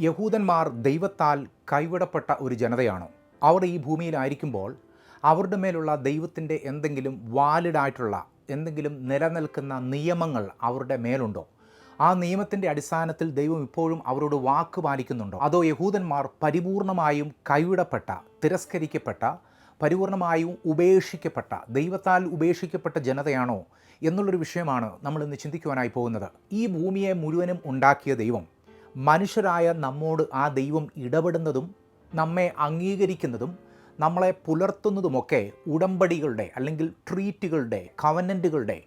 യഹൂദന്മാർ ദൈവത്താൽ കൈവിടപ്പെട്ട ഒരു ജനതയാണോ? അവർ ഈ ഭൂമിയിലായിരിക്കുമ്പോൾ അവരുടെ മേലുള്ള ദൈവത്തിന്റെ എന്തെങ്കിലും വാലിഡായിട്ടുള്ള എന്തെങ്കിലും നിലനിൽക്കുന്ന നിയമങ്ങൾ അവരുടെ മേലുണ്ടോ? ആ നിയമത്തിന്റെ അടിസ്ഥാനത്തിൽ ദൈവം ഇപ്പോഴും അവരോട് വാക്ക് പാലിക്കുന്നുണ്ടോ? അതോ യഹൂദന്മാർ പരിപൂർണമായും കൈവിടപ്പെട്ട തിരസ്കരിക്കപ്പെട്ട പരിപൂർണമായും ഉപേക്ഷിക്കപ്പെട്ട ദൈവത്താൽ ഉപേക്ഷിക്കപ്പെട്ട ജനതയാണോ എന്നുള്ളൊരു വിഷയമാണ് നമ്മൾ ഇന്ന് ചിന്തിക്കുവാനായി പോകുന്നത്. ഈ ഭൂമിയെ മുഴുവനും ഉണ്ടാക്കിയ ദൈവം മനുഷ്യരായ നമ്മോട് ആ ദൈവം ഇടപെടുന്നതും നമ്മെ അംഗീകരിക്കുന്നതും നമ്മളെ പുലർത്തുന്നതുമൊക്കെ ഉടമ്പടികളുടെ അല്ലെങ്കിൽ ട്രീറ്റുകളുടെ കവനന്റുകളുടെ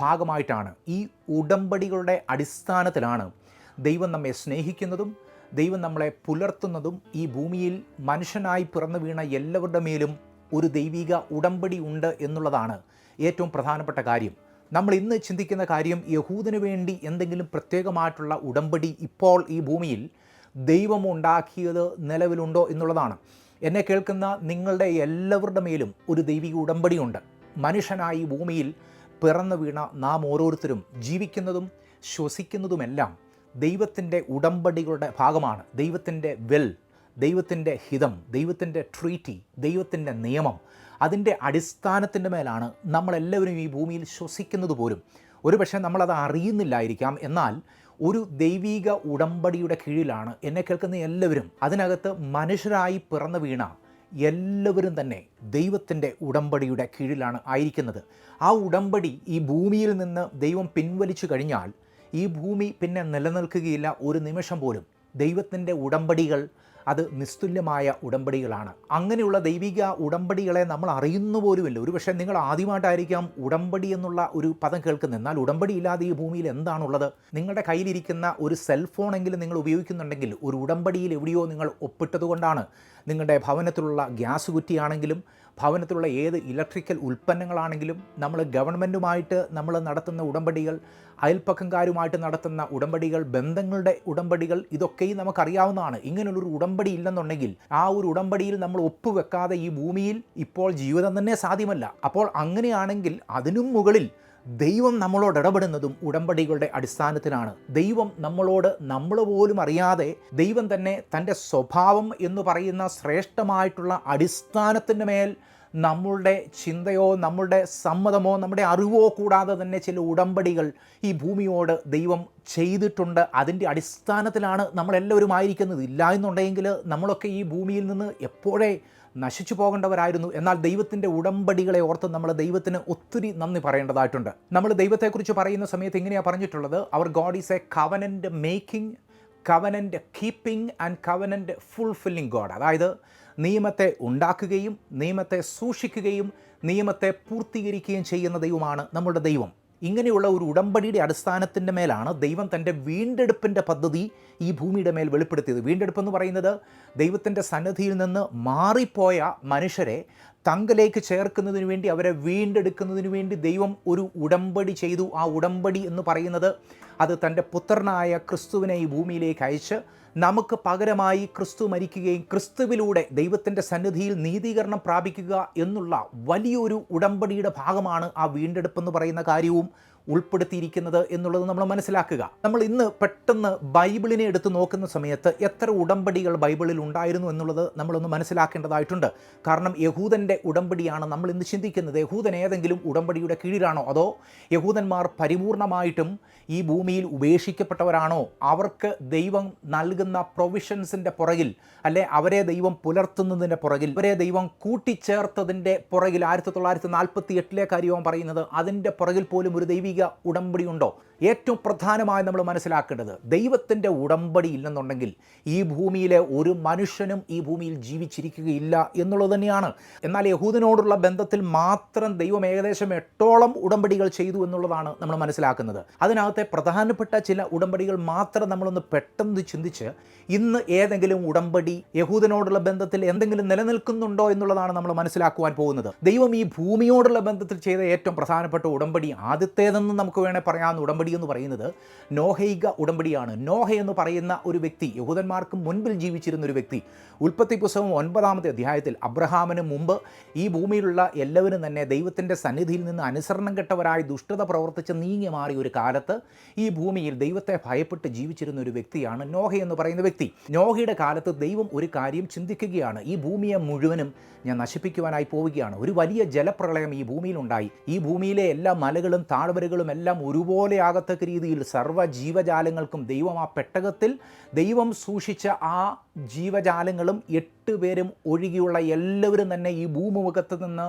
ഭാഗമായിട്ടാണ്. ഈ ഉടമ്പടികളുടെ അടിസ്ഥാനത്തിലാണ് ദൈവം നമ്മെ സ്നേഹിക്കുന്നതും ദൈവം നമ്മളെ പുലർത്തുന്നതും ഈ ഭൂമിയിൽ മനുഷ്യനായി പിറന്നു വീണ എല്ലാവരുടെ മേലും ഒരു ദൈവിക ഉടമ്പടി ഉണ്ട് എന്നുള്ളതാണ് ഏറ്റവും പ്രധാനപ്പെട്ട കാര്യം. നമ്മൾ ഇന്ന് ചിന്തിക്കുന്ന കാര്യം യഹൂദിന് വേണ്ടി എന്തെങ്കിലും പ്രത്യേകമായിട്ടുള്ള ഉടമ്പടി ഇപ്പോൾ ഈ ഭൂമിയിൽ ദൈവം ഉണ്ടാക്കിയത് നിലവിലുണ്ടോ എന്നുള്ളതാണ്. എന്നെ കേൾക്കുന്ന നിങ്ങളുടെ എല്ലാവരുടെ മേലും ഒരു ദൈവിക ഉടമ്പടിയുണ്ട്. മനുഷ്യനായി ഭൂമിയിൽ പിറന്നു വീണ നാം ഓരോരുത്തരും ജീവിക്കുന്നതും ശ്വസിക്കുന്നതുമെല്ലാം ദൈവത്തിന്റെ ഉടമ്പടികളുടെ ഭാഗമാണ്. ദൈവത്തിന്റെ വെൽ ദൈവത്തിന്റെ ഹിതം ദൈവത്തിന്റെ ട്രീറ്റി ദൈവത്തിന്റെ നിയമം അതിന്റെ അടിസ്ഥാനത്തിന്റെ മേലാണ് നമ്മളെല്ലാവരും ഈ ഭൂമിയിൽ ശ്വസിക്കുന്നത് പോലും. ഒരുപക്ഷെ നമ്മളത് അറിയുന്നില്ലായിരിക്കാം. എന്നാൽ ഒരു ദൈവീക ഉടമ്പടിയുടെ കീഴിലാണ് എന്നെ കേൾക്കുന്ന എല്ലാവരും. അതിനകത്ത് മനുഷ്യരായി പിറന്നു വീണ എല്ലാവരും തന്നെ ദൈവത്തിന്റെ ഉടമ്പടിയുടെ കീഴിലാണ് ആയിരിക്കുന്നത്. ആ ഉടമ്പടി ഈ ഭൂമിയിൽ നിന്ന് ദൈവം പിൻവലിച്ചു കഴിഞ്ഞാൽ ഈ ഭൂമി പിന്നെ നിലനിൽക്കുകയില്ല. ഒരു നിമിഷം പോലും ദൈവത്തിന്റെ ഉടമ്പടികൾ അത് നിസ്തുല്യമായ ഉടമ്പടികളാണ്. അങ്ങനെയുള്ള ദൈവിക ഉടമ്പടികളെ നമ്മൾ അറിയുന്നു പോലുമില്ല. ഒരുപക്ഷെ നിങ്ങൾ ആദ്യമായിട്ടായിരിക്കാം ഉടമ്പടി എന്നുള്ള ഒരു പദം കേൾക്കുന്നത്. എന്നാൽ ഉടമ്പടി ഇല്ലാതെ ഈ ഭൂമിയിൽ എന്താണുള്ളത്? നിങ്ങളുടെ കയ്യിലിരിക്കുന്ന ഒരു സെൽഫോണെങ്കിലും നിങ്ങൾ ഉപയോഗിക്കുന്നുണ്ടെങ്കിൽ ഒരു ഉടമ്പടിയിൽ എവിടെയോ നിങ്ങൾ ഒപ്പിട്ടതുകൊണ്ടാണ് നിങ്ങളുടെ ഭവനത്തിലുള്ള ഗ്യാസ് കുറ്റിയാണെങ്കിലും ഭവനത്തിലുള്ള ഏത് ഇലക്ട്രിക്കൽ ഉൽപ്പന്നങ്ങളാണെങ്കിലും നമ്മൾ ഗവൺമെന്റുമായിട്ട് നമ്മൾ നടത്തുന്ന ഉടമ്പടികൾ അയൽപ്പക്കംകാരുമായിട്ട് നടത്തുന്ന ഉടമ്പടികൾ ബന്ധങ്ങളുടെ ഉടമ്പടികൾ ഇതൊക്കെയും നമുക്കറിയാവുന്നതാണ്. ഇങ്ങനെയുള്ളൊരു ഉടമ്പടി ഇല്ലെന്നുണ്ടെങ്കിൽ ആ ഒരു ഉടമ്പടിയിൽ നമ്മൾ ഒപ്പുവെക്കാതെ ഈ ഭൂമിയിൽ ഇപ്പോൾ ജീവിതം തന്നെ സാധ്യമല്ല. അപ്പോൾ അങ്ങനെയാണെങ്കിൽ അതിനും മുകളിൽ ദൈവം നമ്മളോട് ഇടപെടുന്നതും ഉടമ്പടികളുടെ അടിസ്ഥാനത്തിലാണ്. ദൈവം നമ്മളോട് നമ്മൾ പോലും അറിയാതെ ദൈവം തന്നെ തന്റെ സ്വഭാവം എന്ന് പറയുന്ന ശ്രേഷ്ഠമായിട്ടുള്ള അടിസ്ഥാനത്തിന്റെ മേൽ നമ്മളുടെ ചിന്തയോ നമ്മളുടെ സമ്മതമോ നമ്മുടെ അറിവോ കൂടാതെ തന്നെ ചില ഉടമ്പടികൾ ഈ ഭൂമിയോട് ദൈവം ചെയ്തിട്ടുണ്ട്. അതിന്റെ അടിസ്ഥാനത്തിലാണ് നമ്മളെല്ലാവരും ആയിരിക്കുന്നത്. ഇല്ല എന്നുണ്ടെങ്കിൽ നമ്മളൊക്കെ ഈ ഭൂമിയിൽ നിന്ന് എപ്പോഴേ നശിച്ചു പോകേണ്ടവരായിരുന്നു. എന്നാൽ ദൈവത്തിന്റെ ഉടമ്പടികളെ ഓർത്ത് നമ്മൾ ദൈവത്തിന് ഒത്തിരി നന്ദി പറയേണ്ടതായിട്ടുണ്ട്. നമ്മൾ ദൈവത്തെക്കുറിച്ച് പറയുന്ന സമയത്ത് ഇങ്ങനെയാണ് പറഞ്ഞിട്ടുള്ളത്? അവർ God is a covenant making covenant keeping and covenant fulfilling God അതായത് നിയമത്തെ ഉണ്ടാക്കുകയും നിയമത്തെ സൂക്ഷിക്കുകയും നിയമത്തെ പൂർത്തീകരിക്കുകയും ചെയ്യുന്ന ദൈവമാണ് നമ്മളുടെ ദൈവം. ഇങ്ങനെയുള്ള ഒരു ഉടമ്പടിയുടെ അടിസ്ഥാനത്തിന്റെ മേലാണ് ദൈവം തന്റെ വീണ്ടെടുപ്പിന്റെ പദ്ധതി ഈ ഭൂമിയുടെ മേൽ വെളിപ്പെടുത്തിയത്. വീണ്ടെടുപ്പ് എന്ന് പറയുന്നത് ദൈവത്തിന്റെ സന്നദ്ധിയിൽ നിന്ന് മാറിപ്പോയ മനുഷ്യരെ തങ്കലേക്ക് ചേർക്കുന്നതിന് വേണ്ടി അവരെ വീണ്ടെടുക്കുന്നതിന് വേണ്ടി ദൈവം ഒരു ഉടമ്പടി ചെയ്തു. ആ ഉടമ്പടി എന്ന് പറയുന്നത് അത് തന്റെ പുത്രനായ ക്രിസ്തുവിനെ ഈ ഭൂമിയിലേക്ക് അയച്ച് നമുക്ക് പകരമായി ക്രിസ്തു മരിക്കുകയും ക്രിസ്തുവിലൂടെ ദൈവത്തിന്റെ സന്നിധിയിൽ നീതീകരണം പ്രാപിക്കുക എന്നുള്ള വലിയൊരു ഉടമ്പടിയുടെ ഭാഗമാണ് ആ വീണ്ടെടുപ്പെന്ന് പറയുന്ന കാര്യവും ഉൾപ്പെടുത്തിയിരിക്കുന്നത് എന്നുള്ളത് നമ്മൾ മനസ്സിലാക്കുക. നമ്മൾ ഇന്ന് പെട്ടെന്ന് ബൈബിളിനെ എടുത്ത് നോക്കുന്ന സമയത്ത് എത്ര ഉടമ്പടികൾ ബൈബിളിൽ ഉണ്ടായിരുന്നു എന്നുള്ളത് നമ്മളൊന്ന് മനസ്സിലാക്കേണ്ടതായിട്ടുണ്ട്. കാരണം യഹൂദന്റെ ഉടമ്പടിയാണ് നമ്മൾ ഇന്ന് ചിന്തിക്കുന്നത്. യഹൂദൻ ഏതെങ്കിലും ഉടമ്പടിയുടെ കീഴിലാണോ? അതോ യഹൂദന്മാർ പരിപൂർണമായിട്ടും ഈ ഭൂമിയിൽ ഉപേക്ഷിക്കപ്പെട്ടവരാണോ? അവർക്ക് ദൈവം നൽകുന്ന പ്രൊവിഷൻസിന്റെ പുറകിൽ അല്ലെ അവരെ ദൈവം പുലർത്തുന്നതിന്റെ പുറകിൽ അവരെ ദൈവം കൂട്ടിച്ചേർത്തതിന്റെ പുറകിൽ ആയിരത്തി തൊള്ളായിരത്തി നാൽപ്പത്തി എട്ടിലെ കാര്യവും പറയുന്നത് അതിന്റെ പുറകിൽ പോലും ഒരു ദൈവിക ഉടമ്പടി ഉണ്ടോ? ഏറ്റവും പ്രധാനമായി നമ്മൾ മനസ്സിലാക്കേണ്ടത് ദൈവത്തിന്റെ ഉടമ്പടി ഇല്ലെന്നുണ്ടെങ്കിൽ ഈ ഭൂമിയിലെ ഒരു മനുഷ്യനും ഈ ഭൂമിയിൽ ജീവിച്ചിരിക്കുകയില്ല എന്നുള്ളത് തന്നെയാണ്. എന്നാൽ യഹൂദനോടുള്ള ബന്ധത്തിൽ മാത്രം ദൈവം ഏകദേശം എട്ടോളം ഉടമ്പടികൾ ചെയ്തു എന്നുള്ളതാണ് നമ്മൾ മനസ്സിലാക്കുന്നത്. അതിനകത്തെ പ്രധാനപ്പെട്ട ചില ഉടമ്പടികൾ മാത്രം നമ്മളൊന്ന് പെട്ടെന്ന് ചിന്തിച്ച് ഇന്ന് ഏതെങ്കിലും ഉടമ്പടി യഹൂദനോടുള്ള ബന്ധത്തിൽ എന്തെങ്കിലും നിലനിൽക്കുന്നുണ്ടോ എന്നുള്ളതാണ് നമ്മൾ മനസ്സിലാക്കുവാൻ പോകുന്നത്. ദൈവം ഈ ഭൂമിയോടുള്ള ബന്ധത്തിൽ ചെയ്ത ഏറ്റവും പ്രധാനപ്പെട്ട ഉടമ്പടി ആദ്യത്തേതെന്ന് നമുക്ക് വേണേൽ പറയാവുന്ന ഉടമ്പടി ഉടമ്പടി എന്ന് പറയുന്നത് നോഹൈക ഉടമ്പടിയാണ്. നോഹ എന്ന് പറയുന്ന ഒരു വ്യക്തി യഹൂദന്മാർക്ക് മുൻപിൽ ജീവിച്ചിരുന്ന ഒരു വ്യക്തി. ഉൽപ്പത്തി പുസ്തകം ഒൻപതാമത്തെ അധ്യായത്തിൽ അബ്രഹാമിന് മുമ്പ് ഈ ഭൂമിയിലുള്ള എല്ലാവരും തന്നെ ദൈവത്തിന്റെ സന്നിധിയിൽ നിന്ന് അനുസരണം കെട്ടവരായി ദുഷ്ടത പ്രവർത്തിച്ച് നീങ്ങി മാറിയ ഒരു കാലത്ത് ഈ ഭൂമിയിൽ ദൈവത്തെ ഭയപ്പെട്ട് ജീവിച്ചിരുന്ന ഒരു വ്യക്തിയാണ് നോഹ എന്ന് പറയുന്ന വ്യക്തി. നോഹയുടെ കാലത്ത് ദൈവം ഒരു കാര്യം ചിന്തിക്കുകയാണ്. ഈ ഭൂമിയെ മുഴുവനും ഞാൻ നശിപ്പിക്കുവാനായി പോവുകയാണ്. ഒരു വലിയ ജലപ്രളയം ഈ ഭൂമിയിലുണ്ടായി. ഈ ഭൂമിയിലെ എല്ലാ മലകളും താഴ്വരകളും എല്ലാം ഒരുപോലെ ആകത്തക്ക രീതിയിൽ സർവ ജീവജാലങ്ങൾക്കും ദൈവം ആ പെട്ടകത്തിൽ ദൈവം സൂക്ഷിച്ച ആ ജീവജാലങ്ങളും എട്ട് പേരും ഒഴികെയുള്ള എല്ലാവരും തന്നെ ഈ ഭൂമുഖത്ത് നിന്ന്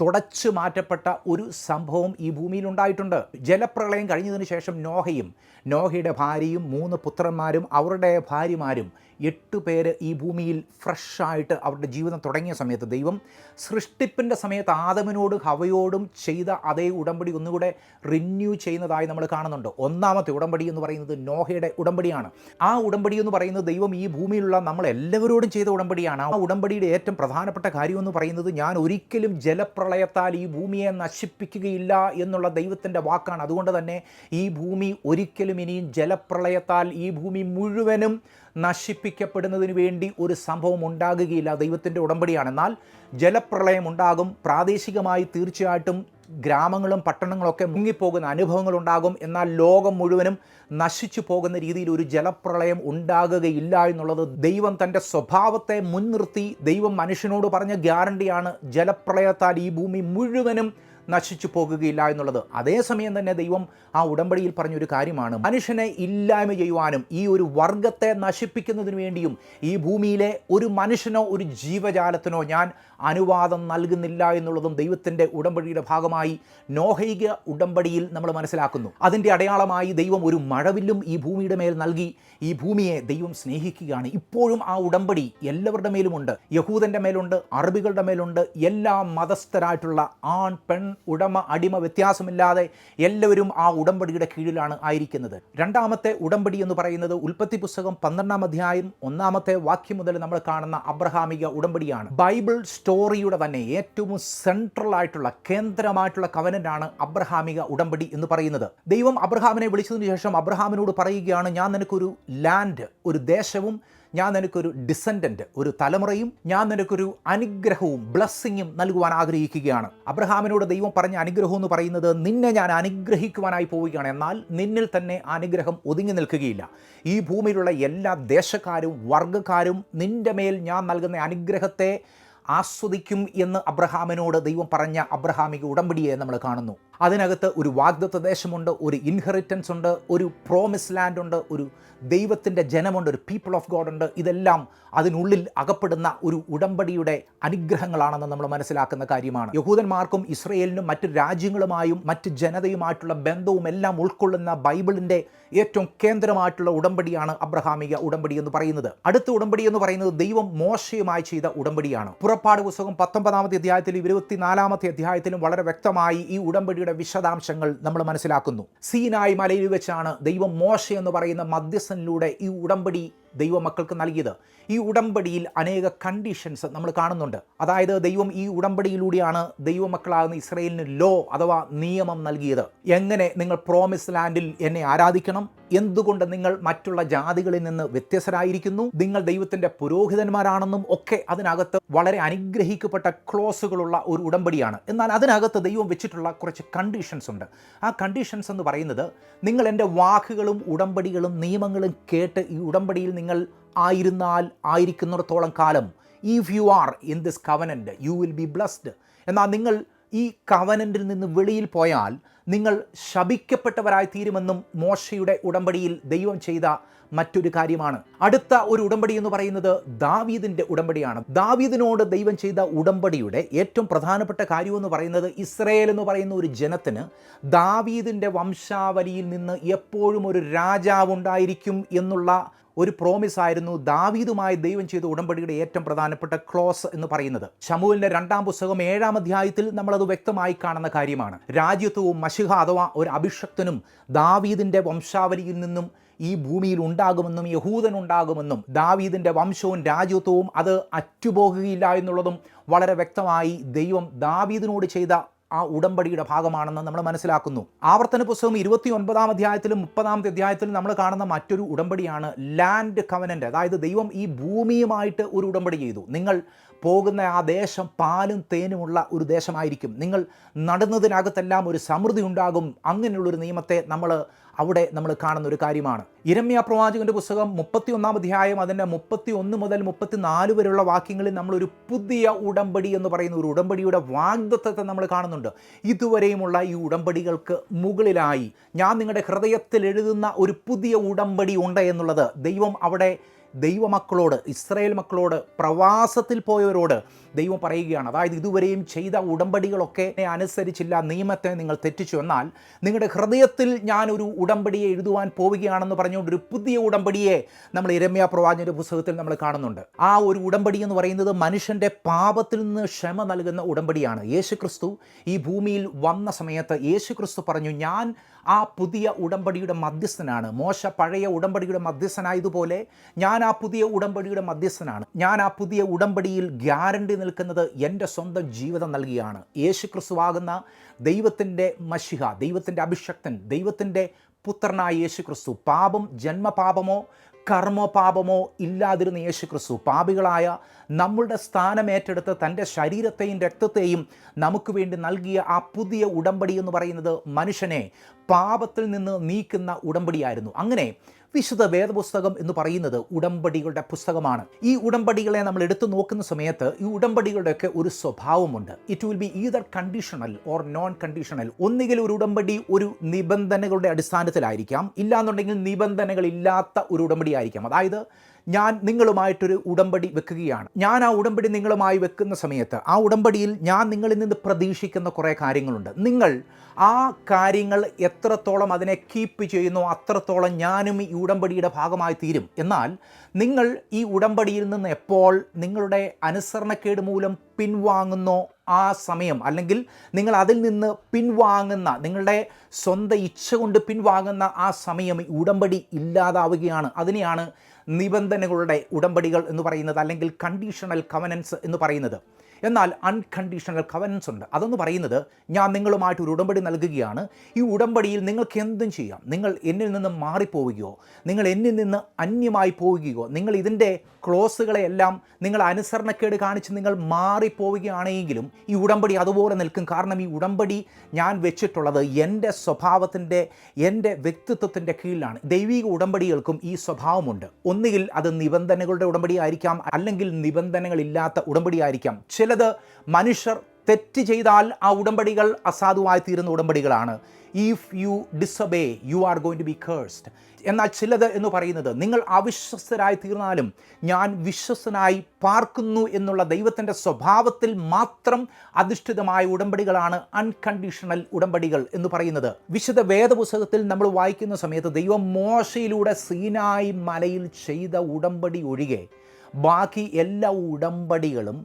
തുടച്ചു മാറ്റപ്പെട്ട ഒരു സംഭവം ഈ ഭൂമിയിൽ ഉണ്ടായിട്ടുണ്ട്. ജലപ്രളയം കഴിഞ്ഞതിന് ശേഷം നോഹയും നോഹയുടെ ഭാര്യയും മൂന്ന് പുത്രന്മാരും അവരുടെ ഭാര്യമാരും എട്ട് പേര് ഈ ഭൂമിയിൽ ഫ്രഷായിട്ട് അവരുടെ ജീവിതം തുടങ്ങിയ സമയത്ത് ദൈവം സൃഷ്ടിപ്പിന്റെ സമയത്ത് ആദമിനോടും ഹവയോടും ചെയ്ത അതേ ഉടമ്പടി ഒന്നുകൂടെ റിന്യൂ ചെയ്യുന്നതായി നമ്മൾ കാണുന്നുണ്ട്. ഒന്നാമത്തെ ഉടമ്പടി എന്ന് പറയുന്നത് നോഹയുടെ ഉടമ്പടിയാണ്. ആ ഉടമ്പടി എന്ന് പറയുന്നത് ദൈവം ഈ ഭൂമിയിലുള്ള നമ്മൾ എല്ലാവരോടും ചെയ്ത ഉടമ്പടിയാണ്. ആ ഉടമ്പടിയുടെ ഏറ്റവും പ്രധാനപ്പെട്ട കാര്യം എന്ന് പറയുന്നത് ഞാൻ ഒരിക്കലും ജലപ്രളയത്താൽ ഈ ഭൂമിയെ നശിപ്പിക്കുകയില്ല എന്നുള്ള ദൈവത്തിന്റെ വാക്കാണ്. അതുകൊണ്ട് തന്നെ ഈ ഭൂമി ഒരിക്കലും ഇനിയും ജലപ്രളയത്താൽ ഈ ഭൂമി മുഴുവനും നശിപ്പിക്കപ്പെടുന്നതിന് വേണ്ടി ഒരു സംഭവം ഉണ്ടാകുകയില്ല. ദൈവത്തിന്റെ ഉടമ്പടിയാണ്. എന്നാൽ ജലപ്രളയം ഉണ്ടാകും. പ്രാദേശികമായി തീർച്ചയായിട്ടും ഗ്രാമങ്ങളും പട്ടണങ്ങളൊക്കെ മുങ്ങിപ്പോകുന്ന അനുഭവങ്ങൾ ഉണ്ടാകും. എന്നാൽ ലോകം മുഴുവനും നശിച്ചു പോകുന്ന രീതിയിൽ ഒരു ജലപ്രളയം ഉണ്ടാകുകയില്ല എന്നുള്ളത് ദൈവം തന്റെ സ്വഭാവത്തെ മുൻനിർത്തി ദൈവം മനുഷ്യനോട് പറഞ്ഞ ഗ്യാരണ്ടിയാണ്. ജലപ്രളയത്താൽ ഈ ഭൂമി മുഴുവനും നശിച്ചു പോകുകയില്ല എന്നുള്ളത്. അതേസമയം തന്നെ ദൈവം ആ ഉടമ്പടിയിൽ പറഞ്ഞൊരു കാര്യമാണ്. മനുഷ്യനെ ഇല്ലായ്മ ചെയ്യുവാനും ഈ ഒരു വർഗത്തെ നശിപ്പിക്കുന്നതിന് വേണ്ടിയും ഈ ഭൂമിയിലെ ഒരു മനുഷ്യനോ ഒരു ജീവജാലത്തിനോ ഞാൻ അനുവാദം നൽകുന്നില്ല എന്നുള്ളതും ദൈവത്തിന്റെ ഉടമ്പടിയുടെ ഭാഗമായി നോഹൈക ഉടമ്പടിയിൽ നമ്മൾ മനസ്സിലാക്കുന്നു. അതിന്റെ അടയാളമായി ദൈവം ഒരു മഴവില്ലും ഈ ഭൂമിയുടെ മേൽ നൽകി ഈ ഭൂമിയെ ദൈവം സ്നേഹിക്കുകയാണ്. ഇപ്പോഴും ആ ഉടമ്പടി എല്ലാവരുടെ മേലുമുണ്ട്. യഹൂദന്റെ മേലുണ്ട് അറബികളുടെ മേലുണ്ട് എല്ലാ മതസ്ഥരായിട്ടുള്ള ആൺ പെൺ ഉടമ അടിമ വ്യത്യാസമില്ലാതെ എല്ലാവരും ആ ഉടമ്പടിയുടെ കീഴിലാണ് ആയിരിക്കുന്നത്. രണ്ടാമത്തെ ഉടമ്പടി എന്ന് പറയുന്നത് ഉൽപ്പത്തി പുസ്തകം പന്ത്രണ്ടാം അധ്യായം ഒന്നാമത്തെ വാക്യം മുതൽ നമ്മൾ കാണുന്ന അബ്രഹാമിക ഉടമ്പടിയാണ്. ബൈബിൾ സ്റ്റോറിയുടെ തന്നെ ഏറ്റവും സെൻട്രൽ ആയിട്ടുള്ള കേന്ദ്രമായിട്ടുള്ള കവനന്റാണ് അബ്രഹാമിക ഉടമ്പടി എന്ന് പറയുന്നത്. ദൈവം അബ്രഹാമിനെ വിളിച്ചതിന് ശേഷം അബ്രഹാമിനോട് പറയുകയാണ് ഞാൻ നിനക്കൊരു ലാൻഡ് ഒരു ദേശവും ഞാൻ നിനക്കൊരു ഡിസെൻഡന്റ് ഒരു തലമുറയും ഞാൻ നിനക്കൊരു അനുഗ്രഹവും ബ്ലസ്സിങ്ങും നൽകുവാൻ ആഗ്രഹിക്കുകയാണ്. അബ്രഹാമിനോട് ദൈവം പറഞ്ഞ അനുഗ്രഹം എന്ന് പറയുന്നത് നിന്നെ ഞാൻ അനുഗ്രഹിക്കുവാനായി പോവുകയാണ്. എന്നാൽ നിന്നിൽ തന്നെ അനുഗ്രഹം ഒതുങ്ങി നിൽക്കുകയില്ല. ഈ ഭൂമിയിലുള്ള എല്ലാ ദേശക്കാരും വർഗക്കാരും നിന്റെ മേൽ ഞാൻ നൽകുന്ന അനുഗ്രഹത്തെ ആസ്വദിക്കും എന്ന് അബ്രഹാമിനോട് ദൈവം പറഞ്ഞ അബ്രഹാമിക ഉടമ്പടിയെ നമ്മൾ കാണുന്നു. അതിനകത്ത് ഒരു വാഗ്ദത്ത ദേശമുണ്ട് ഒരു ഇൻഹെറിറ്റൻസ് ഉണ്ട് ഒരു പ്രോമിസ് ലാൻഡ് ഉണ്ട് ഒരു ദൈവത്തിന്റെ ജനമുണ്ട് ഒരു പീപ്പിൾ ഓഫ് ഗോഡ് ഉണ്ട്. ഇതെല്ലാം അതിനുള്ളിൽ അകപ്പെടുന്ന ഒരു ഉടമ്പടിയുടെ അനുഗ്രഹങ്ങളാണെന്ന് നമ്മൾ മനസ്സിലാക്കുന്ന കാര്യമാണ്. യഹൂദന്മാർക്കും ഇസ്രയേലിനും മറ്റ് രാജ്യങ്ങളുമായും മറ്റ് ജനതയുമായിട്ടുള്ള ബന്ധവും എല്ലാം ഉൾക്കൊള്ളുന്ന ബൈബിളിന്റെ ഏറ്റവും കേന്ദ്രമായിട്ടുള്ള ഉടമ്പടിയാണ് അബ്രഹാമിക ഉടമ്പടി എന്ന് പറയുന്നത്. അടുത്ത ഉടമ്പടി എന്ന് പറയുന്നത് ദൈവം മോശയുമായി ചെയ്ത ഉടമ്പടിയാണ്. പുറപ്പാട് പുസ്തകം പത്തൊമ്പതാമത്തെ അധ്യായത്തിലും ഇരുപത്തിനാലാമത്തെ അധ്യായത്തിലും വളരെ വ്യക്തമായി ഈ ഉടമ്പടിയുടെ വിശദാംശങ്ങൾ നമ്മൾ മനസ്സിലാക്കുന്നു. സീനായ് മലയിൽ വെച്ചാണ് ദൈവം മോശ എന്ന് പറയുന്ന മധ്യസ്ഥനിലൂടെ ഈ ഉടമ്പടി ദൈവമക്കൾക്ക് നൽകിയത്. ഈ ഉടമ്പടിയിൽ അനേക കണ്ടീഷൻസ് നമ്മൾ കാണുന്നുണ്ട്. അതായത് ദൈവം ഈ ഉടമ്പടിയിലൂടെയാണ് ദൈവമക്കളാകുന്ന ഇസ്രയേലിന് ലോ അഥവാ നിയമം നൽകിയത്. എങ്ങനെ നിങ്ങൾ പ്രോമിസ് ലാൻഡിൽ എന്നെ ആരാധിക്കണം? എന്തുകൊണ്ട് നിങ്ങൾ മറ്റുള്ള ജാതികളിൽ നിന്ന് വ്യത്യസ്തരായിരിക്കുന്നു? നിങ്ങൾ ദൈവത്തിന്റെ പുരോഹിതന്മാരാണെന്നും ഒക്കെ അതിനകത്ത് വളരെ അനുഗ്രഹിക്കപ്പെട്ട ക്ലോസുകളുള്ള ഒരു ഉടമ്പടിയാണ്. എന്നാൽ അതിനകത്ത് ദൈവം വെച്ചിട്ടുള്ള കുറച്ച് കണ്ടീഷൻസ് ഉണ്ട്. ആ കണ്ടീഷൻസ് എന്ന് പറയുന്നത് നിങ്ങൾ എന്റെ വാക്കുകളും ഉടമ്പടികളും നിയമങ്ങളും കേട്ട് ഈ ഉടമ്പടിയിൽ നിങ്ങൾ ആയിരുന്നാൽ ആയിരിക്കുന്നിടത്തോളം കാലം if you are in this covenant you will be blessed എന്നാൽ നിങ്ങൾ ഈ കവനന്റിൽ നിന്ന് വെളിയിൽ പോയാൽ നിങ്ങൾ ശപിക്കപ്പെട്ടവരായി തീരുമെന്നും മോശയുടെ ഉടമ്പടിയിൽ ദൈവം ചെയ്ത മറ്റൊരു കാര്യമാണ്. അടുത്ത ഒരു ഉടമ്പടി എന്ന് പറയുന്നത് ദാവീദിന്റെ ഉടമ്പടിയാണ്. ദാവീദിനോട് ദൈവം ചെയ്ത ഉടമ്പടിയുടെ ഏറ്റവും പ്രധാനപ്പെട്ട കാര്യം എന്ന് പറയുന്നത് ഇസ്രയേൽ എന്ന് പറയുന്ന ഒരു ജനത്തിന് ദാവീദിന്റെ വംശാവലിയിൽ നിന്ന് എപ്പോഴും ഒരു രാജാവുണ്ടായിരിക്കും എന്നുള്ള ഒരു പ്രോമിസ് ആയിരുന്നു ദാവീദുമായി ദൈവം ചെയ്ത ഉടമ്പടിയുടെ ഏറ്റവും പ്രധാനപ്പെട്ട ക്ലോസ് എന്ന് പറയുന്നത്. ഷമുവിന്റെ രണ്ടാം പുസ്തകം ഏഴാം അധ്യായത്തിൽ നമ്മളത് വ്യക്തമായി കാണുന്ന കാര്യമാണ്. രാജ്യത്വവും മഷിഹ അഥവാ ഒരു അഭിഷക്തനും ദാവീദിന്റെ വംശാവലിയിൽ നിന്നും ഈ ഭൂമിയിൽ ഉണ്ടാകുമെന്നും യഹൂദൻ ഉണ്ടാകുമെന്നും ദാവീദിന്റെ വംശവും രാജ്യത്വവും അത് അറ്റുപോകുകയില്ല എന്നുള്ളതും വളരെ വ്യക്തമായി ദൈവം ദാവീദിനോട് ചെയ്ത ആ ഉടമ്പടിയുടെ ഭാഗമാണെന്ന് നമ്മൾ മനസ്സിലാക്കുന്നു. ആവർത്തന പുസ്തകം ഇരുപത്തി ഒൻപതാം അധ്യായത്തിലും മുപ്പതാമത്തെ അധ്യായത്തിലും നമ്മൾ കാണുന്ന മറ്റൊരു ഉടമ്പടിയാണ് ലാൻഡ് കവനന്റ് അതായത് ദൈവം ഈ ഭൂമിയുമായിട്ട് ഒരു ഉടമ്പടി ചെയ്തു. നിങ്ങൾ പോകുന്ന ആ ദേശം പാലും തേനുമുള്ള ഒരു ദേശമായിരിക്കും. നിങ്ങൾ നടുന്നതിനകത്തെല്ലാം ഒരു സമൃദ്ധി ഉണ്ടാകും. അങ്ങനെയുള്ളൊരു നിയമത്തെ നമ്മൾ അവിടെ നമ്മൾ കാണുന്ന ഒരു കാര്യമാണ്. ഇരമ്യ പ്രവാചകന്റെ പുസ്തകം മുപ്പത്തി ഒന്നാം അധ്യായം അതിന്റെ മുപ്പത്തി ഒന്ന് മുതൽ മുപ്പത്തി നാല് വരെയുള്ള വാക്യങ്ങളിൽ നമ്മളൊരു പുതിയ ഉടമ്പടി എന്ന് പറയുന്ന ഒരു ഉടമ്പടിയുടെ വാഗ്ദത്വത്തെ നമ്മൾ കാണുന്നുണ്ട്. ഇതുവരെയുമുള്ള ഈ ഉടമ്പടികൾക്ക് മുകളിലായി ഞാൻ നിങ്ങളുടെ ഹൃദയത്തിൽ എഴുതുന്ന ഒരു പുതിയ ഉടമ്പടി ഉണ്ട് എന്നുള്ളത് ദൈവം അവിടെ ദൈവമക്കളോട് ഇസ്രായേൽ മക്കളോട് പ്രവാസത്തിൽ പോയവരോട് ദൈവം പറയുകയാണ്. അതായത് ഇതുവരെയും ചെയ്ത ഉടമ്പടികളൊക്കെ അനുസരിച്ചില്ല നിയമത്തെ നിങ്ങൾ തെറ്റിച്ചു എന്നാൽ നിങ്ങളുടെ ഹൃദയത്തിൽ ഞാനൊരു ഉടമ്പടിയെ എഴുതുവാൻ പോവുകയാണെന്ന് പറഞ്ഞുകൊണ്ട് ഒരു പുതിയ ഉടമ്പടിയെ നമ്മൾ ഇരമ്യ പ്രവാചന്റെ പുസ്തകത്തിൽ നമ്മൾ കാണുന്നുണ്ട്. ആ ഒരു ഉടമ്പടി എന്ന് പറയുന്നത് മനുഷ്യന്റെ പാപത്തിൽ നിന്ന് ക്ഷമ നൽകുന്ന ഉടമ്പടിയാണ്. യേശുക്രിസ്തു ഈ ഭൂമിയിൽ വന്ന സമയത്ത് യേശുക്രിസ്തു പറഞ്ഞു ഞാൻ ആ പുതിയ ഉടമ്പടിയുടെ മധ്യസ്ഥനാണ്. മോശ പഴയ ഉടമ്പടിയുടെ മധ്യസ്ഥനായതുപോലെ ഞാൻ ആ പുതിയ ഉടമ്പടിയുടെ മധ്യസ്ഥനാണ്. ഞാൻ ആ പുതിയ ഉടമ്പടിയിൽ ഗ്യാരണ്ടി നിൽക്കുന്നത് എന്റെ സ്വന്തം ജീവിതം നൽകിയാണ്. യേശു ക്രിസ്തുവാകുന്ന ദൈവത്തിന്റെ മഷിഹ ദൈവത്തിന്റെ അഭിഷക്തൻ ദൈവത്തിന്റെ പുത്രനായ യേശു ക്രിസ്തു പാപം ജന്മപാപമോ കർമ്മപാപമോ ഇല്ലാതിരുന്ന യേശു ക്രിസ്തു പാപികളായ നമ്മളുടെ സ്ഥാനമേറ്റെടുത്ത് തന്റെ ശരീരത്തെയും രക്തത്തെയും നമുക്ക് വേണ്ടി നൽകിയ ആ പുതിയ ഉടമ്പടി എന്ന് പറയുന്നത് മനുഷ്യനെ പാപത്തിൽ നിന്ന് നീക്കുന്ന ഉടമ്പടിയായിരുന്നു. അങ്ങനെ വിശുദ്ധ വേദപുസ്തകം എന്ന് പറയുന്നത് ഉടമ്പടികളുടെ പുസ്തകമാണ്. ഈ ഉടമ്പടികളെ നമ്മൾ എടുത്തു നോക്കുന്ന സമയത്ത് ഈ ഉടമ്പടികളുടെയൊക്കെ ഒരു സ്വഭാവമുണ്ട്. It will be either conditional or non conditional ഒന്നുകിൽ ഒരു ഉടമ്പടി ഒരു നിബന്ധനകളുടെ അടിസ്ഥാനത്തിലായിരിക്കാം. ഇല്ലാന്നുണ്ടെങ്കിൽ നിബന്ധനകളില്ലാത്ത ഒരു ഉടമ്പടി ആയിരിക്കാം. അതായത് ഞാൻ നിങ്ങളുമായിട്ടൊരു ഉടമ്പടി വെക്കുകയാണ്. ഞാൻ ആ ഉടമ്പടി നിങ്ങളുമായി വെക്കുന്ന സമയത്ത് ആ ഉടമ്പടിയിൽ ഞാൻ നിങ്ങളിൽ നിന്ന് പ്രതീക്ഷിക്കുന്ന കുറേ കാര്യങ്ങളുണ്ട്. നിങ്ങൾ ആ കാര്യങ്ങൾ എത്രത്തോളം അതിനെ കീപ്പ് ചെയ്യുന്നു അത്രത്തോളം ഞാനും ഈ ഉടമ്പടിയുടെ ഭാഗമായി തീരും. എന്നാൽ നിങ്ങൾ ഈ ഉടമ്പടിയിൽ നിന്ന് എപ്പോൾ നിങ്ങളുടെ അനുസരണക്കേട് മൂലം പിൻവാങ്ങുന്നു ആ സമയം അല്ലെങ്കിൽ നിങ്ങൾ അതിൽ നിന്ന് പിൻവാങ്ങുന്ന നിങ്ങളുടെ സ്വന്തം ഇച്ഛ കൊണ്ട് പിൻവാങ്ങുന്ന ആ സമയം ഈ ഉടമ്പടി ഇല്ലാതാവുകയാണ്. അതിനെയാണ് നിബന്ധനകളുടെ ഉടമ്പടികൾ എന്ന് പറയുന്നത് അല്ലെങ്കിൽ കണ്ടീഷണൽ കവനൻസ് എന്ന് പറയുന്നത്. എന്നാൽ അൺകണ്ടീഷണൽ കവനൻസ് ഉണ്ട്. അതെന്ന് പറയുന്നത് ഞാൻ നിങ്ങളുമായിട്ട് ഒരു ഉടമ്പടി നൽകുകയാണ്. ഈ ഉടമ്പടിയിൽ നിങ്ങൾക്ക് എന്തും ചെയ്യാം. നിങ്ങൾ എന്നിൽ നിന്ന് മാറിപ്പോവുകയോ നിങ്ങൾ എന്നിൽ നിന്ന് അന്യമായി പോവുകയോ നിങ്ങൾ ഇതിന്റെ ക്ലോസുകളെയെല്ലാം നിങ്ങൾ അനുസരണക്കേട് കാണിച്ച് നിങ്ങൾ മാറിപ്പോവുകയാണെങ്കിലും ഈ ഉടമ്പടി അതുപോലെ നിൽക്കും. കാരണം ഈ ഉടമ്പടി ഞാൻ വെച്ചിട്ടുള്ളത് എന്റെ സ്വഭാവത്തിന്റെ എന്റെ വ്യക്തിത്വത്തിന്റെ കീഴിലാണ്. ദൈവിക ഉടമ്പടികൾക്കും ഈ സ്വഭാവമുണ്ട്. ഒന്നുകിൽ അത് നിബന്ധനകളുടെ ഉടമ്പടി ആയിരിക്കാം അല്ലെങ്കിൽ നിബന്ധനകളില്ലാത്ത ഉടമ്പടി ആയിരിക്കാം ചിലത് മനുഷ്യർ തെറ്റ് ചെയ്താൽ ആ ഉടമ്പടികൾ അസാധുവായി തീരുന്ന ഉടമ്പടികളാണ്. If you disobey you are going to be cursed എന്നാൽ ചിലത് എന്ന് പറയുന്നത് നിങ്ങൾ അവിശ്വസ്തരായി തീർന്നാലും ഞാൻ വിശ്വസനായി പാർക്കുന്നു എന്നുള്ള ദൈവത്തിന്റെ സ്വഭാവത്തിൽ മാത്രം അധിഷ്ഠിതമായ ഉടമ്പടികളാണ് അൺകണ്ടീഷണൽ ഉടമ്പടികൾ എന്ന് പറയുന്നത്. വിശുദ്ധ വേദപുസ്തകത്തിൽ നമ്മൾ വായിക്കുന്ന സമയത്ത് ദൈവം മോശയിലൂടെ സീനായി മലയിൽ ചെയ്ത ഉടമ്പടി ഒഴികെ ബാക്കി എല്ലാ ഉടമ്പടികളും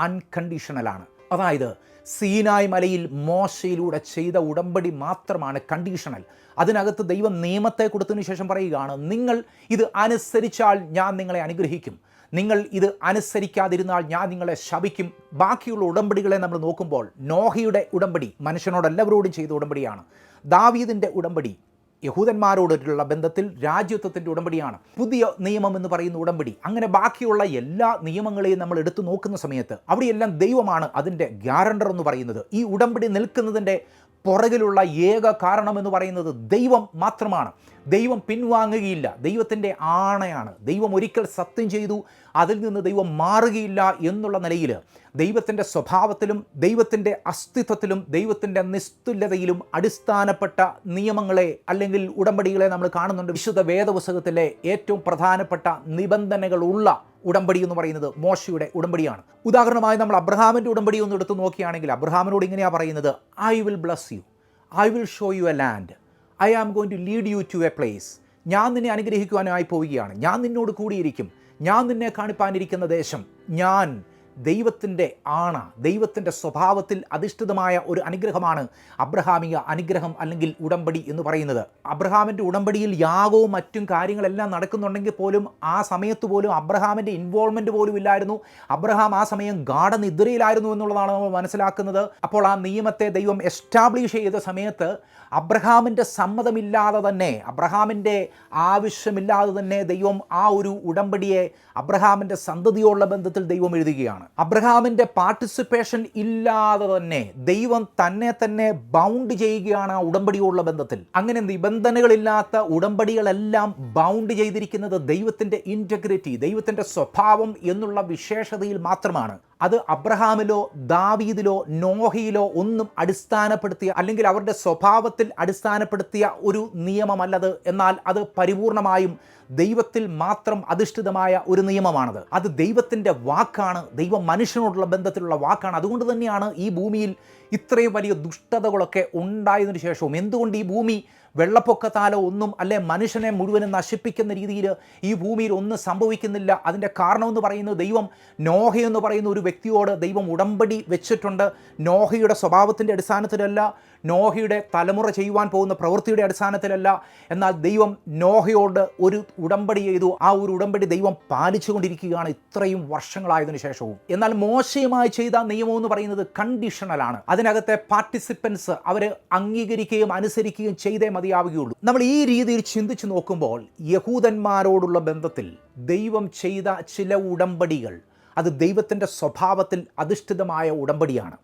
അൺകണ്ടീഷണലാണ് അതായത് സീനായ് മലയിൽ മോശയിലൂടെ ചെയ്ത ഉടമ്പടി മാത്രമാണ് കണ്ടീഷണൽ അതിനകത്ത് ദൈവം നിയമത്തെ കൊടുത്തതിന് ശേഷം പറയുകയാണ് നിങ്ങൾ ഇത് അനുസരിച്ചാൽ ഞാൻ നിങ്ങളെ അനുഗ്രഹിക്കും. നിങ്ങൾ ഇത് അനുസരിക്കാതിരുന്നാൽ ഞാൻ നിങ്ങളെ ശപിക്കും. ബാക്കിയുള്ള ഉടമ്പടികളെ നമ്മൾ നോക്കുമ്പോൾ നോഹയുടെ ഉടമ്പടി മനുഷ്യനോട് എല്ലാവരോടും ചെയ്ത ഉടമ്പടിയാണ്. ദാവീദിന്റെ ഉടമ്പടി യഹൂദന്മാരോടുള്ള ബന്ധത്തിൽ രാജ്യത്വത്തിന്റെ ഉടമ്പടിയാണ്. പുതിയ നിയമം എന്ന് പറയുന്ന ഉടമ്പടി. അങ്ങനെ ബാക്കിയുള്ള എല്ലാ നിയമങ്ങളെയും നമ്മൾ എടുത്തു നോക്കുന്ന സമയത്ത് അവിടെയെല്ലാം ദൈവമാണ് അതിന്റെ ഗ്യാരണ്ടർ എന്ന് പറയുന്നത്. ഈ ഉടമ്പടി നിൽക്കുന്നതിന്റെ പുറകിലുള്ള ഏക കാരണം എന്ന് പറയുന്നത് ദൈവം മാത്രമാണ്. ദൈവം പിൻവാങ്ങുകയില്ല. ദൈവത്തിന്റെ ആണയാണ്. ദൈവം ഒരിക്കൽ സത്യം ചെയ്തു അതിൽ നിന്ന് ദൈവം മാറുകയില്ല എന്നുള്ള നിലയിൽ ദൈവത്തിന്റെ സ്വഭാവത്തിലും ദൈവത്തിന്റെ അസ്തിത്വത്തിലും ദൈവത്തിന്റെ നിസ്തുല്യതയിലും അടിസ്ഥാനപ്പെട്ട നിയമങ്ങളെ അല്ലെങ്കിൽ ഉടമ്പടികളെ നമ്മൾ കാണുന്നുണ്ട്. വിശുദ്ധ വേദപുസ്തകത്തിലെ ഏറ്റവും പ്രധാനപ്പെട്ട നിബന്ധനകളുള്ള ഉടമ്പടി എന്ന് പറയുന്നത് മോശയുടെ ഉടമ്പടിയാണ്. ഉദാഹരണമായി നമ്മൾ അബ്രഹാമിന്റെ ഉടമ്പടി ഒന്ന് എടുത്ത് നോക്കുകയാണെങ്കിൽ അബ്രഹാമിനോട് ഇങ്ങനെയാണ് പറയുന്നത് I will bless you I will show you a land I am going to lead you to a place ഞാൻ നിന്നെ അനുഗ്രഹിക്കുവാനായി പോവുകയാണ്. ഞാൻ നിന്നോട് കൂടിയിരിക്കും. ഞാൻ നിന്നെ കാണിപ്പാനിരിക്കുന്ന ദേശം. ഞാൻ ദൈവത്തിന്റെ ആണ ദൈവത്തിന്റെ സ്വഭാവത്തിൽ അധിഷ്ഠിതമായ ഒരു അനുഗ്രഹമാണ് അബ്രഹാമിക അനുഗ്രഹം അല്ലെങ്കിൽ ഉടമ്പടി എന്ന് പറയുന്നത്. അബ്രഹാമിന്റെ ഉടമ്പടിയിൽ യാഗവും മറ്റും കാര്യങ്ങളെല്ലാം നടക്കുന്നുണ്ടെങ്കിൽ പോലും ആ സമയത്ത് പോലും അബ്രഹാമിന്റെ ഇൻവോൾവ്മെന്റ് പോലും ഇല്ലായിരുന്നു. അബ്രഹാം ആ സമയം ഗാഠനിദ്രയിലായിരുന്നു എന്നുള്ളതാണ് നമ്മൾ മനസ്സിലാക്കുന്നത്. അപ്പോൾ ആ നിയമത്തെ ദൈവം എസ്റ്റാബ്ലിഷ് ചെയ്ത സമയത്ത് അബ്രഹാമിന്റെ സമ്മതമില്ലാതെ തന്നെ അബ്രഹാമിന്റെ ആവശ്യമില്ലാതെ തന്നെ ദൈവം ആ ഒരു ഉടമ്പടിയെ അബ്രഹാമിന്റെ സന്തതിയോടുള്ള ബന്ധത്തിൽ ദൈവം എഴുതുകയാണ്. അബ്രഹാമിന്റെ പാർട്ടിസിപ്പേഷൻ ഇല്ലാതെ തന്നെ ദൈവം തന്നെ തന്നെ ബൗണ്ട് ചെയ്യുകയാണ് ആ ഉടമ്പടിയോടുള്ള ബന്ധത്തിൽ. അങ്ങനെ നിബന്ധനകളില്ലാത്ത ഉടമ്പടികളെല്ലാം ബൗണ്ട് ചെയ്തിരിക്കുന്നത് ദൈവത്തിന്റെ ഇന്റഗ്രിറ്റി ദൈവത്തിന്റെ സ്വഭാവം എന്നുള്ള വിശേഷതയിൽ മാത്രമാണ്. അത് അബ്രഹാമിലോ ദാവീദിലോ നോഹയിലോ ഒന്നും അടിസ്ഥാനപ്പെടുത്തിയ അല്ലെങ്കിൽ അവരുടെ സ്വഭാവത്തിൽ അടിസ്ഥാനപ്പെടുത്തിയ ഒരു നിയമമല്ലത്. എന്നാൽ അത് പരിപൂർണമായും ദൈവത്തിൽ മാത്രം അധിഷ്ഠിതമായ ഒരു നിയമമാണത്. അത് ദൈവത്തിന്റെ വാക്കാണ് ദൈവം മനുഷ്യനോടുള്ള ബന്ധത്തിലുള്ള വാക്കാണ്. അതുകൊണ്ട് തന്നെയാണ് ഈ ഭൂമിയിൽ ഇത്രയും വലിയ ദുഷ്ടതകളൊക്കെ ഉണ്ടായതിനു ശേഷവും എന്തുകൊണ്ട് ഈ ഭൂമി വെള്ളപ്പൊക്കത്താലോ ഒന്നും അല്ലെ മനുഷ്യനെ മുഴുവനും നശിപ്പിക്കുന്ന രീതിയിൽ ഈ ഭൂമിയിൽ ഒന്നും സംഭവിക്കുന്നില്ല? അതിന്റെ കാരണമെന്ന് പറയുന്നത് ദൈവം നോഹ എന്ന് പറയുന്ന ഒരു വ്യക്തിയോട് ദൈവം ഉടമ്പടി വെച്ചിട്ടുണ്ട്. നോഹയുടെ സ്വഭാവത്തിന്റെ അടിസ്ഥാനത്തിലല്ല നോഹയുടെ തലമുറ ചെയ്യുവാൻ പോകുന്ന പ്രവൃത്തിയുടെ അടിസ്ഥാനത്തിലല്ല. എന്നാൽ ദൈവം നോഹയോട് ഒരു ഉടമ്പടി ചെയ്തു. ആ ഒരു ഉടമ്പടി ദൈവം പാലിച്ചുകൊണ്ടിരിക്കുകയാണ് ഇത്രയും വർഷങ്ങളായതിനു ശേഷവും. എന്നാൽ മോശയുമായി ചെയ്ത നിയമം എന്ന് പറയുന്നത് കണ്ടീഷണലാണ് അതിനകത്തെ പാർട്ടിസിപ്പൻസ് അവരെ അംഗീകരിക്കുകയും അനുസരിക്കുകയും ചെയ്തേ മതിയാവുകയുള്ളൂ. നമ്മൾ ഈ രീതിയിൽ ചിന്തിച്ചു നോക്കുമ്പോൾ യഹൂദന്മാരോടുള്ള ബന്ധത്തിൽ ദൈവം ചെയ്ത ചില ഉടമ്പടികൾ അത് ദൈവത്തിന്റെ സ്വഭാവത്തിൽ അധിഷ്ഠിതമായ ഉടമ്പടിയാണ്.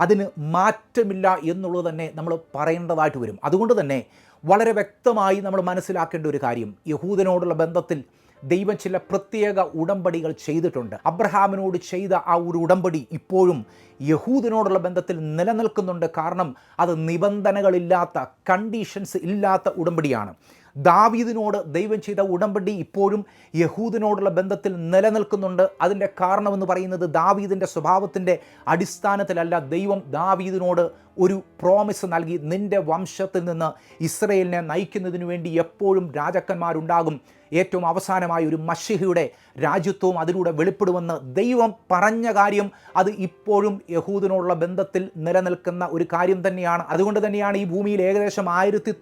അതിന് മാറ്റമില്ല എന്നുള്ളത് തന്നെ നമ്മൾ പറയേണ്ടതായിട്ട് വരും. അതുകൊണ്ട് തന്നെ വളരെ വ്യക്തമായി നമ്മൾ മനസ്സിലാക്കേണ്ട ഒരു കാര്യം. യഹൂദനോടുള്ള ബന്ധത്തിൽ ദൈവം ചില പ്രത്യേക ഉടമ്പടികൾ ചെയ്തിട്ടുണ്ട്. അബ്രഹാമിനോട് ചെയ്ത ആ ഒരു ഉടമ്പടി ഇപ്പോഴും യഹൂദിനോടുള്ള ബന്ധത്തിൽ നിലനിൽക്കുന്നുണ്ട്. കാരണം അത് നിബന്ധനകളില്ലാത്ത കണ്ടീഷൻസ് ഇല്ലാത്ത ഉടമ്പടിയാണ്. ദാവീദിനോട് ദൈവം ചെയ്ത ഉടമ്പടി ഇപ്പോഴും യഹൂദിനോടുള്ള ബന്ധത്തിൽ നിലനിൽക്കുന്നുണ്ട്. അതിന്റെ കാരണമെന്ന് പറയുന്നത് ദാവീദിന്റെ സ്വഭാവത്തിന്റെ അടിസ്ഥാനത്തിലല്ല ദൈവം ദാവീദിനോട് ഒരു പ്രോമിസ് നൽകി നിന്റെ വംശത്തിൽ നിന്ന് ഇസ്രയേലിനെ നയിക്കുന്നതിന് വേണ്ടി എപ്പോഴും രാജാക്കന്മാരുണ്ടാകും. ഏറ്റവും അവസാനമായ ഒരു മഷിഹയുടെ രാജ്യത്വവും അതിലൂടെ വെളിപ്പെടുമെന്ന് ദൈവം പറഞ്ഞ കാര്യം അത് ഇപ്പോഴും യഹൂദിനോടുള്ള ബന്ധത്തിൽ നിലനിൽക്കുന്ന ഒരു കാര്യം തന്നെയാണ്. അതുകൊണ്ട് തന്നെയാണ് ഈ ഭൂമിയിൽ ഏകദേശം ആയിരത്തി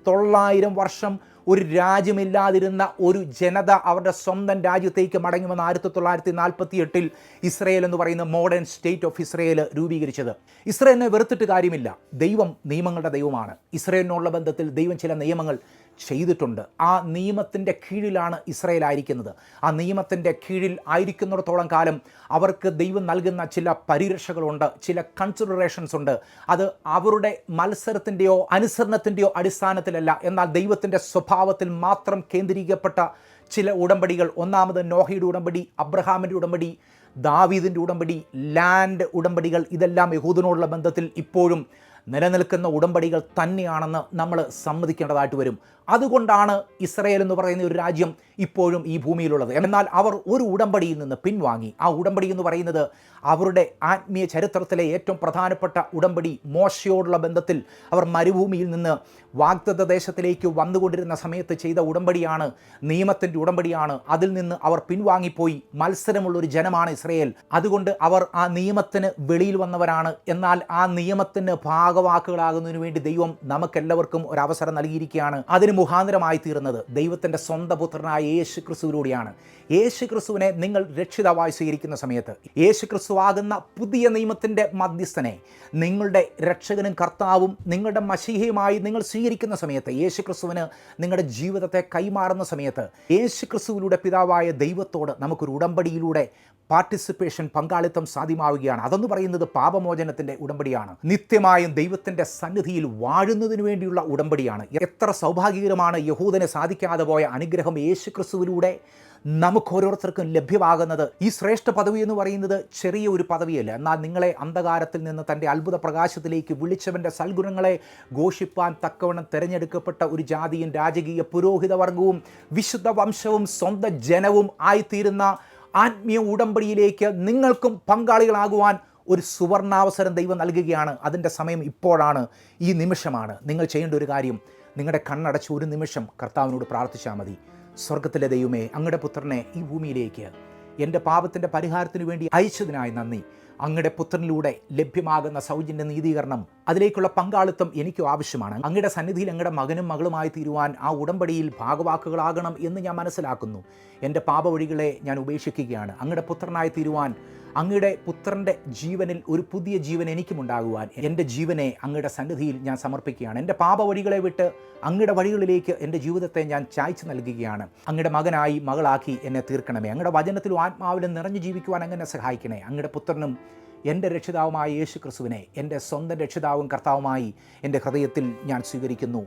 വർഷം ഒരു രാജ്യമില്ലാതിരുന്ന ഒരു ജനത അവരുടെ സ്വന്തം രാജ്യത്തേക്ക് മടങ്ങുമെന്ന് ആയിരത്തി തൊള്ളായിരത്തി നാൽപ്പത്തി എട്ടിൽ ഇസ്രയേൽ എന്ന് പറയുന്ന മോഡേൺ സ്റ്റേറ്റ് ഓഫ് ഇസ്രയേൽ രൂപീകരിച്ചത്. ഇസ്രയേലിനെ വെറുത്തിട്ട് കാര്യമില്ല. ദൈവം നിയമങ്ങളുടെ ദൈവമാണ്. ഇസ്രയേലിനുള്ള ബന്ധത്തിൽ ദൈവം ചില നിയമങ്ങൾ ചെയ്തിട്ടുണ്ട്. ആ നിയമത്തിന്റെ കീഴിലാണ് ഇസ്രയേൽ ആയിരിക്കുന്നത്. ആ നിയമത്തിന്റെ കീഴിൽ ആയിരിക്കുന്നിടത്തോളം കാലം അവർക്ക് ദൈവം നൽകുന്ന ചില പരിരക്ഷകളുണ്ട് ചില കൺസിഡറേഷൻസ് ഉണ്ട്. അത് അവരുടെ മത്സരത്തിന്റെയോ അനുസരണത്തിന്റെയോ അടിസ്ഥാനത്തിലല്ല. എന്നാൽ ദൈവത്തിന്റെ സ്വഭാവത്തിൽ മാത്രം കേന്ദ്രീകരിക്കപ്പെട്ട ചില ഉടമ്പടികൾ ഒന്നാമത് നോഹയുടെ ഉടമ്പടി അബ്രഹാമിന്റെ ഉടമ്പടി ദാവീദിന്റെ ഉടമ്പടി ലാൻഡ് ഉടമ്പടികൾ ഇതെല്ലാം യഹൂദിനോടുള്ള ബന്ധത്തിൽ ഇപ്പോഴും നിലനിൽക്കുന്ന ഉടമ്പടികൾ തന്നെയാണെന്ന് നമ്മൾ സമ്മതിക്കേണ്ടതായിട്ട് വരും. അതുകൊണ്ടാണ് ഇസ്രയേൽ എന്ന് പറയുന്ന ഒരു രാജ്യം ഇപ്പോഴും ഈ ഭൂമിയിലുള്ളത്. എന്നാൽ അവർ ഒരു ഉടമ്പടിയിൽ നിന്ന് പിൻവാങ്ങി. ആ ഉടമ്പടി എന്ന് പറയുന്നത് അവരുടെ ആത്മീയ ചരിത്രത്തിലെ ഏറ്റവും പ്രധാനപ്പെട്ട ഉടമ്പടി. മോശയോടുള്ള ബന്ധത്തിൽ അവർ മരുഭൂമിയിൽ നിന്ന് വാഗ്ദത്ത ദേശത്തിലേക്ക് വന്നുകൊണ്ടിരുന്ന സമയത്ത് ചെയ്ത ഉടമ്പടിയാണ് നിയമത്തിന്റെ ഉടമ്പടിയാണ്. അതിൽ നിന്ന് അവർ പിൻവാങ്ങിപ്പോയി. മത്സരമുള്ളൊരു ജനമാണ് ഇസ്രയേൽ. അതുകൊണ്ട് അവർ ആ നിയമത്തിന് വെളിയിൽ വന്നവരാണ്. എന്നാൽ ആ നിയമത്തിന് ഭാഗവാക്കുകളാകുന്നതിന് വേണ്ടി ദൈവം നമുക്കെല്ലാവർക്കും ഒരു അവസരം നൽകിയിരിക്കുകയാണ്. അതിന് മുഖാന്തരമായി തീർന്നത് ദൈവത്തിന്റെ സ്വന്തം പുത്രനായ യേശു ക്രിസ്തുവിലൂടെയാണ് യേശു ക്രിസ്തുവിനെ നിങ്ങൾ രക്ഷിതാവായി സ്വീകരിക്കുന്ന സമയത്ത് യേശു ക്രിസ്തു ആകുന്ന പുതിയ നിയമത്തിന്റെ മധ്യസ്ഥനെ നിങ്ങളുടെ രക്ഷകനും കർത്താവും നിങ്ങളുടെ മഷീഹയുമായി നിങ്ങൾ സ്വീകരിക്കുന്ന സമയത്ത് യേശു ക്രിസ്തുവിന് നിങ്ങളുടെ ജീവിതത്തെ കൈമാറുന്ന സമയത്ത് യേശു ക്രിസ്തുവിലൂടെ പിതാവായ ദൈവത്തോട് നമുക്കൊരു ഉടമ്പടിയിലൂടെ പാർട്ടിസിപ്പേഷൻ പങ്കാളിത്തം സാധ്യമാവുകയാണ്. അതെന്ന് പറയുന്നത് പാപമോചനത്തിന്റെ ഉടമ്പടിയാണ്. നിത്യമായും ദൈവത്തിന്റെ സന്നിധിയിൽ വാഴുന്നതിന് വേണ്ടിയുള്ള ഉടമ്പടിയാണ്. എത്ര സൗഭാഗ്യകരമാണ് യഹൂദന് സാധിക്കാതെ പോയ അനുഗ്രഹം യേശു ക്രിസ്തുവിലൂടെ നമുക്ക് ഓരോരുത്തർക്കും ലഭ്യമാകുന്നത് ഈ ശ്രേഷ്ഠ പദവി എന്ന് പറയുന്നത് ചെറിയ ഒരു പദവിയല്ല. എന്നാൽ നിങ്ങളെ അന്ധകാരത്തിൽ നിന്ന് തന്റെ അത്ഭുത പ്രകാശത്തിലേക്ക് വിളിച്ചവന്റെ സൽഗുണങ്ങളെ ഘോഷിപ്പാൻ തക്കവണ്ണം തിരഞ്ഞെടുക്കപ്പെട്ട ഒരു ജാതിയും രാജകീയ പുരോഹിത വർഗവും വിശുദ്ധ വംശവും സ്വന്തം ജനവും ആയിത്തീരുന്ന ആത്മീയ ഉടമ്പടിയിലേക്ക് നിങ്ങൾക്കും പങ്കാളികളാകുവാൻ ഒരു സുവർണാവസരം ദൈവം നൽകുകയാണ്. അതിന്റെ സമയം ഇപ്പോഴാണ്. ഈ നിമിഷമാണ്. നിങ്ങൾ ചെയ്യേണ്ട ഒരു കാര്യം. നിങ്ങളുടെ കണ്ണടച്ച് ഒരു നിമിഷം കർത്താവിനോട് പ്രാർത്ഥിച്ചാൽ മതി. സ്വർഗത്തിലെ ദൈവമേ അങ്ങയുടെ പുത്രനെ ഈ ഭൂമിയിലേക്ക് എന്റെ പാപത്തിന്റെ പരിഹാരത്തിന് വേണ്ടി അയച്ചതിനായി നന്ദി. അങ്ങയുടെ പുത്രനിലൂടെ ലഭ്യമാകുന്ന സൗജന്യ നീതീകരണം അതിലേക്കുള്ള പങ്കാളിത്തം എനിക്കും ആവശ്യമാണ്. അങ്ങയുടെ സന്നിധിയിൽ അങ്ങയുടെ മകനും മകളുമായി തീരുവാൻ ആ ഉടമ്പടിയിൽ ഭാഗവാക്കുകളാകണം എന്ന് ഞാൻ മനസ്സിലാക്കുന്നു. എന്റെ പാപവഴികളെ ഞാൻ ഉപേക്ഷിക്കുകയാണ്. അങ്ങയുടെ പുത്രനായി തീരുവാൻ അങ്ങയുടെ പുത്രന്റെ ജീവനിൽ ഒരു പുതിയ ജീവൻ എനിക്കും ഉണ്ടാകുവാൻ എന്റെ ജീവനെ അങ്ങയുടെ സന്നിധിയിൽ ഞാൻ സമർപ്പിക്കുകയാണ്. എന്റെ പാപവഴികളെ വിട്ട് അങ്ങയുടെ വഴികളിലേക്ക് എന്റെ ജീവിതത്തെ ഞാൻ ചായ്ച്ചു നൽകുകയാണ്. അങ്ങയുടെ മകനായി മകളാക്കി എന്നെ തീർക്കണമേ. അങ്ങയുടെ വചനത്തിലും ആത്മാവിലും നിറഞ്ഞു ജീവിക്കുവാൻ അങ്ങനെ സഹായിക്കണേ അങ്ങയുടെ പുത്രനും എന്റെ രക്ഷിതാവുമായ യേശു ക്രിസ്തുവിനെ എന്റെ സ്വന്തം രക്ഷിതാവും കർത്താവുമായി എന്റെ ഹൃദയത്തിൽ ഞാൻ സ്വീകരിക്കുന്നു.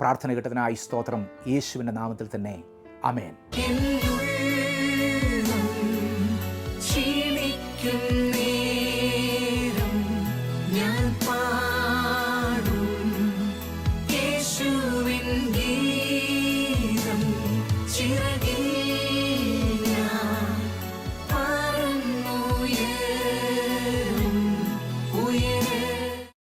പ്രാർത്ഥന കിട്ടതിനായി സ്തോത്രം. യേശുവിന്റെ നാമത്തിൽ തന്നെ. അമേൻ